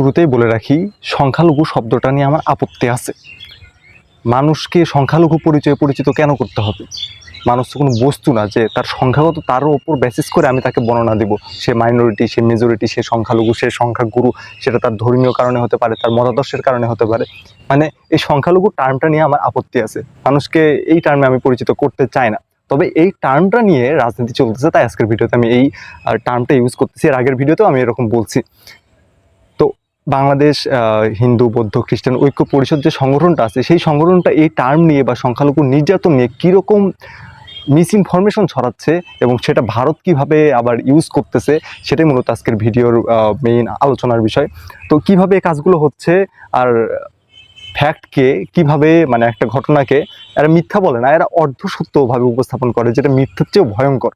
শুরুতেই বলে রাখি, সংখ্যালঘু শব্দটা নিয়ে আমার আপত্তি আছে। মানুষকে সংখ্যালঘু পরিচয়ে পরিচিত কেন করতে হবে? মানুষ তো কোনো বস্তু না যে তার সংখ্যাগত তার ওপর বেসিস করে আমি তাকে বর্ণনা দিব। সে মাইনরিটি সে মেজরিটি সে সংখ্যালঘু, সে সংখ্যাগুরু, সেটা তার ধর্মীয় কারণে হতে পারে, তার মতাদর্শের কারণে হতে পারে। মানে এই সংখ্যালঘু টার্মটা নিয়ে আমার আপত্তি আছে। মানুষকে এই টার্মে আমি পরিচিত করতে চাই না। তবে এই টার্মটা নিয়ে রাজনীতি চলতেছে, তাই আজকের ভিডিওতে আমি এই টার্মটা ইউজ করতেছি। এর আগের ভিডিওতেও আমি এরকম বলছি। বাংলাদেশ হিন্দু, বৌদ্ধ, খ্রিস্টান ঐক্য পরিষদ যে সংগঠনটা আছে, সেই সংগঠনটা এই টার্ম নিয়ে বা সংখ্যালঘু নির্যাতন নিয়ে কীরকম মিস ইনফরমেশন ছড়াচ্ছে এবং সেটা ভারত কীভাবে আবার ইউজ করতেছে, সেটাই মূলত আজকের ভিডিওর মেইন আলোচনার বিষয়। তো কীভাবে এই কাজগুলো হচ্ছে আর ফ্যাক্টকে কীভাবে মানে একটা ঘটনাকে এরা মিথ্যা বলে না, এরা অর্ধসত্যভাবে উপস্থাপন করে, যেটা মিথ্যার চেয়েও ভয়ঙ্কর।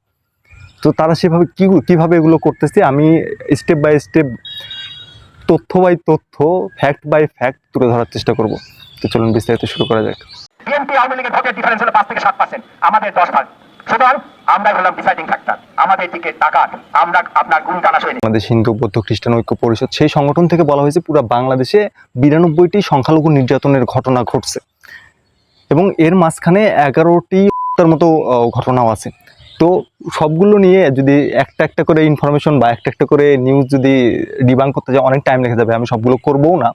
তো তারা সেভাবে কী, কীভাবে এগুলো করতেছে, আমি স্টেপ বাই স্টেপ তথ্য বাই তথ্য ফ্যাক্ট বাই ফ্যাক্ট তুলে ধরার চেষ্টা করব। তো চলুন বিস্তারিত শুরু করা যাক। বিএনপি আওয়ামী লীগের ভোটের ডিফারেন্স হলো পাঁচ থেকে সাত পার্সেন্ট আমাদের দশ ভাগ। সুতরাং আমরা হলাম ডিসাইডিং ফ্যাক্টর আমাদের দিকে তাকান আমরা আপনার গুণ টানা সৈনিক বাংলাদেশ হিন্দু বৌদ্ধ খ্রিস্টান ঐক্য পরিষদ সেই সংগঠন থেকে বলা হয়েছে পুরো বাংলাদেশে বিরানব্বইটি সংখ্যালঘু নির্যাতনের ঘটনা ঘটছে। এবং এর মাঝখানে এগারোটি তার মতো ঘটনাও আছে। তো সবগুলো নিয়ে যদি একটা একটা করে ইনফরমেশন বা একটা একটা করে নিউজ যদি ডিবাং করতে যায় অনেক টাইম লেগে যাবে, আমি সবগুলো করবও না।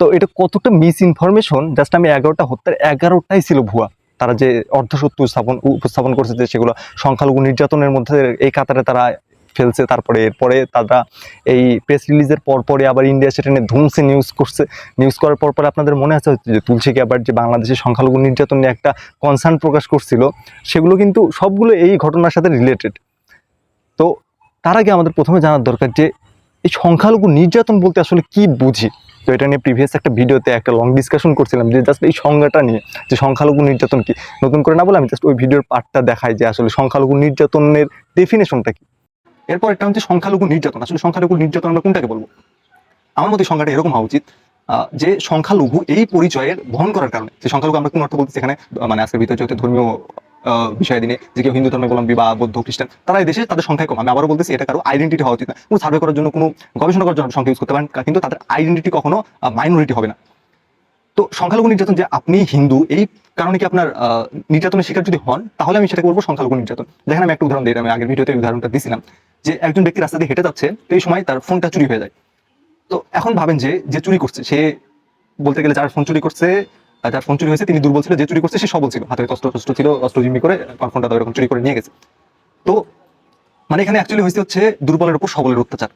তো এটা কতটা মিস ইনফরমেশন জাস্ট আমি এগারোটা হত্যার এগারোটাই ছিল ভুয়া। তারা যে অর্ধসত্য উপস্থাপন উপস্থাপন করছে যে সেগুলো সংখ্যালঘু নির্যাতনের মধ্যে এই কাতারে তারা ফেলছে, তারপরে এরপরে তারা এই প্রেস রিলিজের পর পরে আবার ইন্ডিয়া সেটা নিয়ে ধুমসে নিউজ করছে। নিউজ করার পর পরে আপনাদের মনে আছে যে তুলসী আবার যে বাংলাদেশের সংখ্যালঘু নির্যাতন নিয়ে একটা কনসার্ন প্রকাশ করছিল, সেগুলো কিন্তু সবগুলো এই ঘটনার সাথে রিলেটেড তো তার আগে আমাদের প্রথমে জানার দরকার যে, এই সংখ্যালঘু নির্যাতন বলতে আসলে কি বুঝি? তো এটা নিয়ে প্রিভিয়াস একটা ভিডিওতে একটা লং ডিসকাশন করছিলাম যে জাস্ট এই সংজ্ঞাটা নিয়ে, যে সংখ্যালঘু নির্যাতন কি? নতুন করে না বলে আমি জাস্ট ওই ভিডিওর পার্টটা দেখাই যে আসলে সংখ্যালঘু নির্যাতনের ডেফিনেশনটা কি? এরপর একটা হচ্ছে সংখ্যালঘু নির্যাতন। আসলে সংখ্যালঘু নির্যাতন আমরা কোনটাকে বলব? আমার মতে সংখ্যাটা এরকম হওয়া উচিত যে সংখ্যালঘু এই পরিচয়ের বহন করার কারণে, যে সংখ্যালঘু আমরা কোন অর্থ বলতেছি এখানে মানে আজকের ভিতরে যেহেতু ধর্মীয় বিষয় দিনে, যে কেউ হিন্দু ধর্মাবলম্বী বা বৌদ্ধ খ্রিস্টান, তারা এই দেশে তাদের সংখ্যায় কম। আমি আবারও বলতেছি, এটা কারও আইডেন্টিটি হওয়া উচিত না। কোনো সার্ভে করার জন্য, কোনো গবেষণা করার জন্য সংখ্যা ইউজ করতে পারেন কিন্তু তাদের আইডেন্টিটি কখনো মাইনরিটি হবে না। তো সংখ্যালঘু নির্যাতন, যে আপনি হিন্দু, এই কারণে কি আপনার নির্যাতনের শিকার যদি হন, তাহলে আমি সেটাকে বলব সংখ্যালঘু নির্যাতন। যেখানে আমি একটা উদাহরণ দিই আমি আগের ভিডিওতে উদাহরণটা দিয়েছিলাম যে একজন ব্যক্তি রাস্তা দিয়ে হেঁটে যাচ্ছে এই সময় তার ফোনটা চুরি হয়ে যায়। তো এখন ভাবেন যে যে চুরি করছে, সে বলতে গেলে যার ফোন চুরি করছে যার ফোন চুরি হয়েছে, তিনি দুর্বল ছিল, যে চুরি করছে, সে সবল ছিল। হাতে অস্ত্র টস্ত্র ছিল, অস্ত্র জিম্মি করে ফোনটা এরকম চুরি করে নিয়ে গেছে। তো মানে এখানে অ্যাকচুয়ালি হয়েছে হচ্ছে দুর্বলের উপর সবলের অত্যাচার।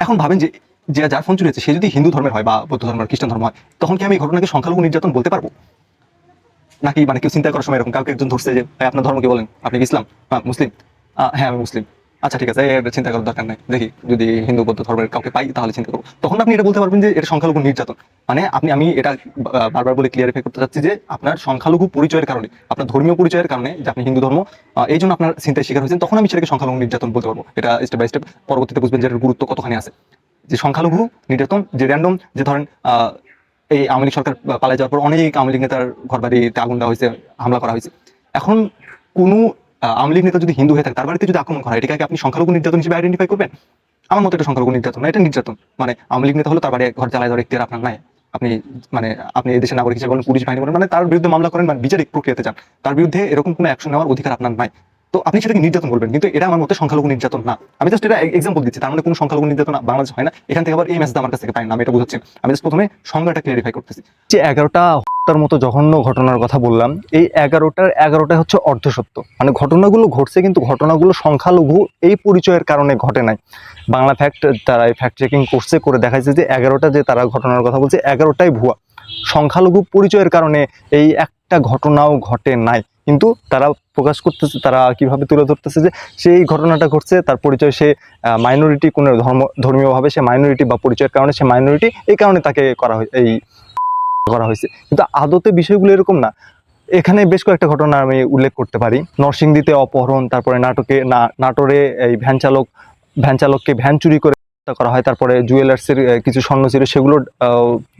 এখন ভাবেন যে যে যার ফোন চুরি হয়েছে, সে যদি হিন্দু ধর্মের হয় বা বৌদ্ধ ধর্মের খ্রিস্টান ধর্ম হয়, তখন কি আমি এই ঘটনাকে সংখ্যালঘু নির্যাতন বলতে পারব? নাকি মানে কেউ চিন্তা করার সময় এরকম কাউকে একজন ধরছে যে, ভাই, আপনার ধর্ম কি বলেন, আপনি ইসলাম? মুসলিম। হ্যাঁ আমি মুসলিম। আচ্ছা ঠিক আছে চিন্তা করার দরকার নাই। দেখি, যদি হিন্দু বৌদ্ধ ধর্মের কাউকে পাই, তাহলে চিন্তা করব। তখন আপনি এটা বলতে পারবেন যে, এটা সংখ্যালঘু নির্যাতন। মানে আপনি, আমি এটা বারবার বলে ক্লিয়ারিফাই করতে চাচ্ছি যে, আপনার সংখ্যালঘু পরিচয়ের কারণে, আপনার ধর্মীয় পরিচয়ের কারণে যে আপনি হিন্দু ধর্ম এই জন্য আপনার চিন্তায় শিকার হয়েছেন, তখন আমি সেটাকে সংখ্যালঘু নির্যাতন বলতে পারব। এটা স্টেপ বাই স্টেপ পরবর্তীতে বুঝবেন যে, এটার গুরুত্ব কতখানি আছে। যে সংখ্যালঘু নির্যাতন, যে র্যান্ডম যে ধরেন এই আওয়ামী সরকার পালায় যাওয়ার পর অনেক আওয়ামী লীগ নেতার ঘর বাড়িতে আগুন দেওয়া হয়েছে, হামলা করা হয়েছে। এখন কোনো আওয়ামী লীগ নেতা যদি হিন্দু হয়ে থাকে, তার বাড়িতে যদি আক্রমণ করা হয়, এটাকে আপনি সংখ্যালঘু নির্যাতন হিসেবে আইডেন্টিফাই করবেন? আমার মতে এটা সংখ্যালঘু নির্যাতন না, এটা নির্যাতন। মানে আওয়ামী লীগ নেতা হলো তার বাড়ি ঘর জ্বালায় দেওয়ার এখতিয়ার আপনার নাই। আপনি মানে আপনি এই দেশের নাগরিক হিসেবে বলেন, পুলিশ বাহিনী বলেন মানে তার বিরুদ্ধে মামলা করেন মানে বিচারিক প্রক্রিয়াতে যান, তার বিরুদ্ধে এরকম কোনো অ্যাকশন নেওয়ার অধিকার আপনার নাই। তো আপনি সেটাকে নির্যাতন বলবেন, কিন্তু এটা আমার মতে সংখ্যালঘু নির্যাতন না। আমি জাস্ট এটা এক্সাম্পল দিচ্ছি, তার মানে কোনো সংখ্যালঘু নির্যাতন বাংলাদেশ হয় না। এখান থেকে আবার এই মেসেজ আমার কাছ থেকে পাই না, আমি এটা বুঝাচ্ছি। আমি জাস্ট প্রথমে সংজ্ঞাটা ক্লিয়ারিফাই করতেছি। যে এগারোটা হত্যার মতো জঘন্য ঘটনার কথা বললাম, এই এগারোটার এগারোটা হচ্ছে অর্ধসত্য। মানে ঘটনাগুলো ঘটছে কিন্তু ঘটনাগুলো সংখ্যালঘু এই পরিচয়ের কারণে ঘটে নাই। বাংলা ফ্যাক্ট তারা এই ফ্যাক্ট চেকিং করছে করে দেখাইছে যে এগারোটা যে তারা ঘটনার কথা বলছে, এগারোটাই ভুয়া। সংখ্যালঘু পরিচয়ের কারণে এই একটা ঘটনাও ঘটে নাই। কিন্তু তারা প্রকাশ করতেছে, তারা কীভাবে তুলে ধরতেছে যে সেই ঘটনাটা ঘটছে, তার পরিচয় সে মাইনরিটি কোনো ধর্ম, ধর্মীয়ভাবে সে মাইনরিটি বা পরিচয়ের কারণে সে মাইনরিটি এই কারণে তাকে করা হয়, এই করা হয়েছে। কিন্তু আদতে বিষয়গুলো এরকম না। এখানে বেশ কয়েকটা ঘটনা আমি উল্লেখ করতে পারি। নরসিংদীতে অপহরণ, তারপরে নাটকে নাটোরে এই ভ্যান চালক, ভ্যান চালককে ভ্যান চুরি করে হত্যা করা হয়, তারপরে জুয়েলার্সের কিছু স্বর্ণ ছিল, সেগুলো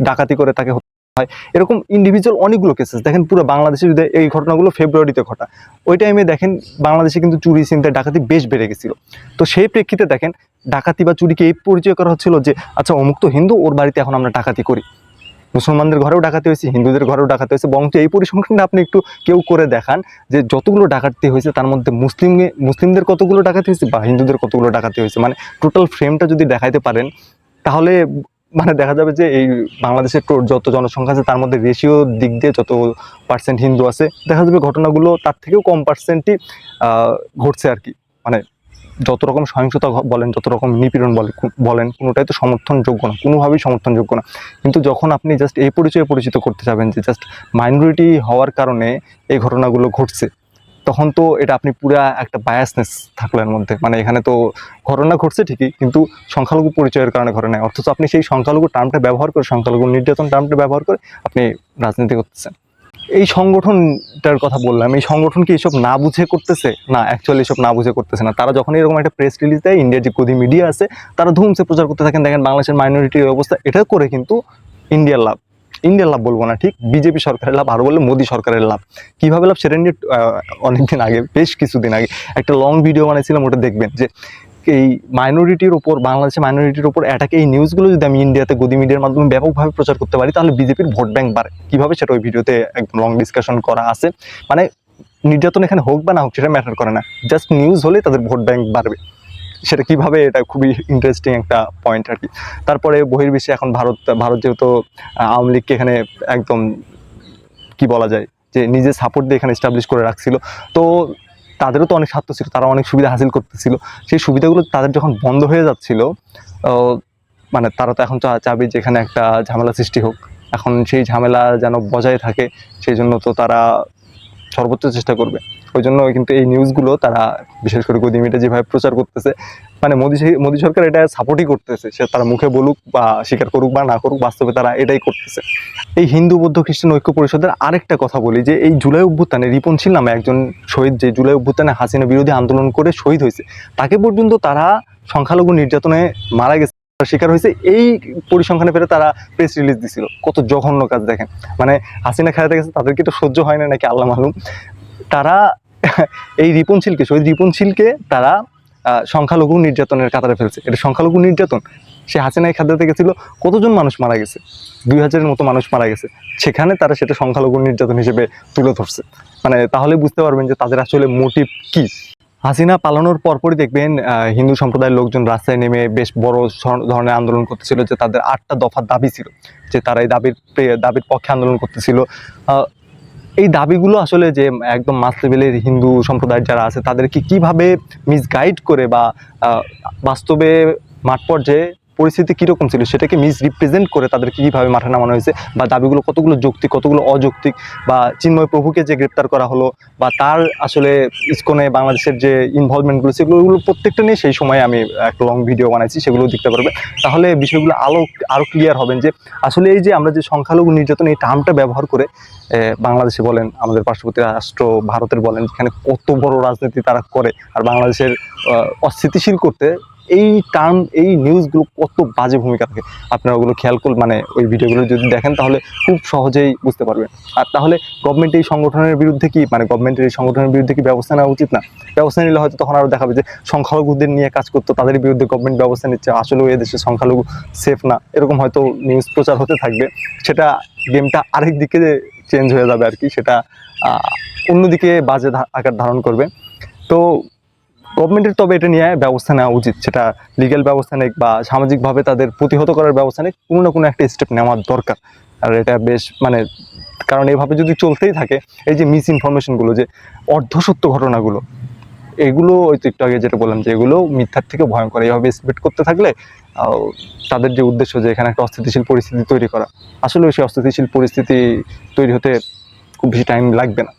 ডাকাতি করে তাকে হয়। এরকম ইন্ডিভিজুয়াল অনেকগুলো কেসেস দেখেন পুরো বাংলাদেশে যদি এই ঘটনাগুলো ফেব্রুয়ারিতে ঘটা, ওই টাইমে দেখেন বাংলাদেশে কিন্তু চুরি চিন্তা ডাকাতি বেশ বেড়ে গেছিল। তো সেই প্রেক্ষিতে দেখেন, ডাকাতি বা চুরিকে এই পরিচয় করা হচ্ছিল যে আচ্ছা অমুক তো হিন্দু, ওর বাড়িতে এখন আমরা ডাকাতি করি। মুসলমানদের ঘরেও ডাকাতি হয়েছে, হিন্দুদের ঘরেও ডাকাতি হয়েছে, বরঞ্চ এই পরিসংখ্যানটা আপনি একটু কেউ করে দেখান যে যতগুলো ডাকাতি হয়েছে তার মধ্যে মুসলিম, মুসলিমদের কতগুলো ডাকাতি হয়েছে বা হিন্দুদের কতগুলো ডাকাতি হয়েছে? মানে টোটাল ফ্রেমটা যদি দেখাইতে পারেন, তাহলে মানে দেখা যাবে যে এই বাংলাদেশের যত জনসংখ্যা আছে তার মধ্যে রেশিও দিক দিয়ে যত পার্সেন্ট হিন্দু আছে, দেখা যাবে ঘটনাগুলো তার থেকেও কম পার্সেন্টই ঘটছে আর কি। মানে যত রকম সহিংসতা বলেন, যত রকম নিপীড়ন বলে বলেন, কোনোটাই তো সমর্থনযোগ্য না, কোনোভাবেই সমর্থনযোগ্য না। কিন্তু যখন আপনি জাস্ট এই পরিচয়ে পরিচিত করতে যাবেন যে জাস্ট মাইনরিটি হওয়ার কারণে এই ঘটনাগুলো ঘটছে, তখন তো এটা আপনি পুরা একটা বায়াসনেস থাকল এর মধ্যে। মানে এখানে তো ঘটনা ঘটছে ঠিকই, কিন্তু সংখ্যালঘু পরিচয়ের কারণে ঘটনা অথচ আপনি সেই সংখ্যালঘু টার্মটা ব্যবহার করে, সংখ্যালঘু নির্যাতন টার্মটা ব্যবহার করে আপনি রাজনীতি করতেছেন। এই সংগঠনটার কথা বললাম, এই সংগঠন কি এসব না বুঝে করতেছে? না অ্যাকচুয়ালি এসব না বুঝে করতেছে না। তারা যখন এরকম একটা প্রেস রিলিজ দেয় ইন্ডিয়ার যে গদি মিডিয়া আছে, তারা ধুমসে প্রচার করতে থাকেন। দেখেন, বাংলাদেশের মাইনরিটির অবস্থা, এটা করে কিন্তু ইন্ডিয়ার লাভ। ইন্ডিয়ার লাভ বলব না, ঠিক? বিজেপি সরকারের লাভ আরও বললে মোদী সরকারের লাভ। কীভাবে লাভ? সেটা নিয়ে অনেকদিন আগে, বেশ কিছুদিন আগে একটা লং ভিডিও বানিয়েছিলাম ওটা দেখবেন যে এই মাইনরিটির ওপর বাংলাদেশের মাইনরিটির ওপর অ্যাটাকে এই নিউজগুলো যদি আমি ইন্ডিয়াতে গদি মিডিয়ার মাধ্যমে ব্যাপকভাবে প্রচার করতে পারি, তাহলে বিজেপির ভোট ব্যাংক বাড়ে। কীভাবে সেটা ওই ভিডিওতে একদম লং ডিসকাশন করা আছে? মানে নির্যাতন এখানে হোক বা না হোক, সেটা ম্যাটার করে না। জাস্ট নিউজ হলে তাদের ভোট ব্যাংক বাড়বে। সেটা কীভাবে এটা খুবই ইন্টারেস্টিং একটা পয়েন্ট আর কি। তারপরে বহির্বিশ্বে এখন ভারত ভারত যেহেতু আওয়ামী লীগকে এখানে একদম কি বলা যায়, যে নিজে সাপোর্ট দিয়ে এখানে এস্টাবলিশ করে রাখছিল। তো তাদেরও তো অনেক স্বার্থ ছিল, তারা অনেক সুবিধা হাসিল করতেছিল। সেই সুবিধাগুলো তাদের যখন বন্ধ হয়ে যাচ্ছিল মানে তারা তো এখন চাবে যে এখানে একটা ঝামেলা সৃষ্টি হোক, এখন সেই ঝামেলা যেন বজায় থাকে, সেই জন্য তো তারা সর্বোচ্চ চেষ্টা করবে। ওই জন্য কিন্তু এই নিউজগুলো তারা, বিশেষ করে গদি মিডিয়া যেভাবে প্রচার করতেছে মানে মোদি মোদি সরকার এটা সাপোর্টই করতেছে, সে তারা মুখে বলুক বা স্বীকার করুক বা না করুক, বাস্তবে তারা এটাই করতেছে। এই হিন্দু, বৌদ্ধ, খ্রিস্টান ঐক্য পরিষদের আরেকটা কথা বলি যে, এই জুলাই অভ্যুত্থানে রিপনশীল নামে একজন শহীদ, যে জুলাই অভ্যুত্থানে হাসিনা বিরোধী আন্দোলন করে শহীদ হয়েছে, তাকে পর্যন্ত তারা সংখ্যালঘু নির্যাতনে মারা গেছে শিকার হয়েছে, এই পরিসংখ্যানে ফেরে তারা প্রেস রিলিজ দিছিল। কত জঘন্য কাজ দেখেন। মানে হাসিনা খেলাতে গেছে, তাদেরকে তো সহ্য হয় না নাকি, আল্লাহ মালুম। তারা এই রিপন রিপনশীলকে শহীদ রিপনশীলকে তারা সংখ্যালঘু নির্যাতনের কাতারে ফেলছে। এটা সংখ্যালঘু নির্যাতন? সে হাসিনায় খাদ্যতে গেছিল কতজন মানুষ মারা গেছে? দুই হাজারের মতো মানুষ মারা গেছে। সেখানে তারা সেটা সংখ্যালঘু নির্যাতন হিসেবে তুলে ধরছে। মানে তাহলে বুঝতে পারবেন যে তাদের আসলে মোটিভ কি। হাসিনা পালানোর পরপরই দেখবেন হিন্দু সম্প্রদায়ের লোকজন রাস্তায় নেমে বেশ বড় ধরনের আন্দোলন করতেছিল যে তাদের আটটা দফার দাবি ছিল। যে তারা এই দাবির দাবির পক্ষে আন্দোলন করতেছিল। এই দাবিগুলো আসলে যে একদম মাস্ট লেভেলের হিন্দু সম্প্রদায়ের যারা আছে, তাদেরকে কীভাবে মিসগাইড করে বা বাস্তবে মাঠ পর্যায়ে পরিস্থিতি কীরকম ছিল সেটাকে মিস রিপ্রেজেন্ট করে তাদেরকে কীভাবে মাঠে নামানো হয়েছে বা দাবিগুলো কতগুলো যৌক্তিক, কতগুলো অযৌক্তিক বা চিন্ময় প্রভুকে যে গ্রেপ্তার করা হলো বা তার আসলে ইসকনে বাংলাদেশের যে ইনভলভমেন্টগুলো সেগুলো ওগুলো প্রত্যেকটা নিয়ে সেই সময় আমি একটা লং ভিডিও বানাইছি সেগুলো দেখতে পারবে। তাহলে বিষয়গুলো আলো আরও ক্লিয়ার হবেন যে আসলে এই যে আমরা যে সংখ্যালঘু নির্যাতন এই টার্মটা ব্যবহার করে বাংলাদেশে বলেন, আমাদের পার্শ্ববর্তী রাষ্ট্র ভারতের বলেন, যেখানে কত বড় রাজনীতি তারা করে, আর বাংলাদেশের অস্থিতিশীল করতে এই টার্ম এই নিউজগুলো কত বাজে ভূমিকা থাকে। আপনারা ওগুলো খেয়াল করুন মানে ওই ভিডিওগুলো যদি দেখেন তাহলে খুব সহজেই বুঝতে পারবেন। আর তাহলে গভর্নমেন্ট এই সংগঠনের বিরুদ্ধে কি মানে গভর্নমেন্টের এই সংগঠনের বিরুদ্ধে কি ব্যবস্থা নেওয়া উচিত না? ব্যবস্থা নিলে হয়তো তখন আরও দেখাবে যে সংখ্যালঘুদের নিয়ে কাজ করতো, তাদের বিরুদ্ধে গভর্নমেন্ট ব্যবস্থা নিচ্ছে আসলেও এদেশে সংখ্যালঘু সেফ না। এরকম হয়তো নিউজ প্রচার হতে থাকবে। সেটা গেমটা আরেক দিকে চেঞ্জ হয়ে যাবে আর কি, সেটা অন্যদিকে বাজে আকার ধারণ করবে। তো গভর্নমেন্টের তবে এটা নিয়ে ব্যবস্থা নেওয়া উচিত। সেটা লিগ্যাল ব্যবস্থা নেই বা সামাজিকভাবে তাদের প্রতিহত করার ব্যবস্থা নেই কোনো না কোনো একটা স্টেপ নেওয়া দরকার। আর এটা বেশ মানে কারণ এভাবে যদি চলতেই থাকে, এই যে মিস ইনফরমেশনগুলো যে অর্ধসত্য ঘটনাগুলো, এগুলো ওই তো একটু আগে যেটা বললাম যে এগুলো মিথ্যার থেকে ভয়ঙ্কর। এইভাবে স্প্রেড করতে থাকলে তাদের যে উদ্দেশ্য যে এখানে একটা অস্থিতিশীল পরিস্থিতি তৈরি করা আসলে সেই অস্থিতিশীল পরিস্থিতি তৈরি হতে খুব বেশি টাইম লাগবে না।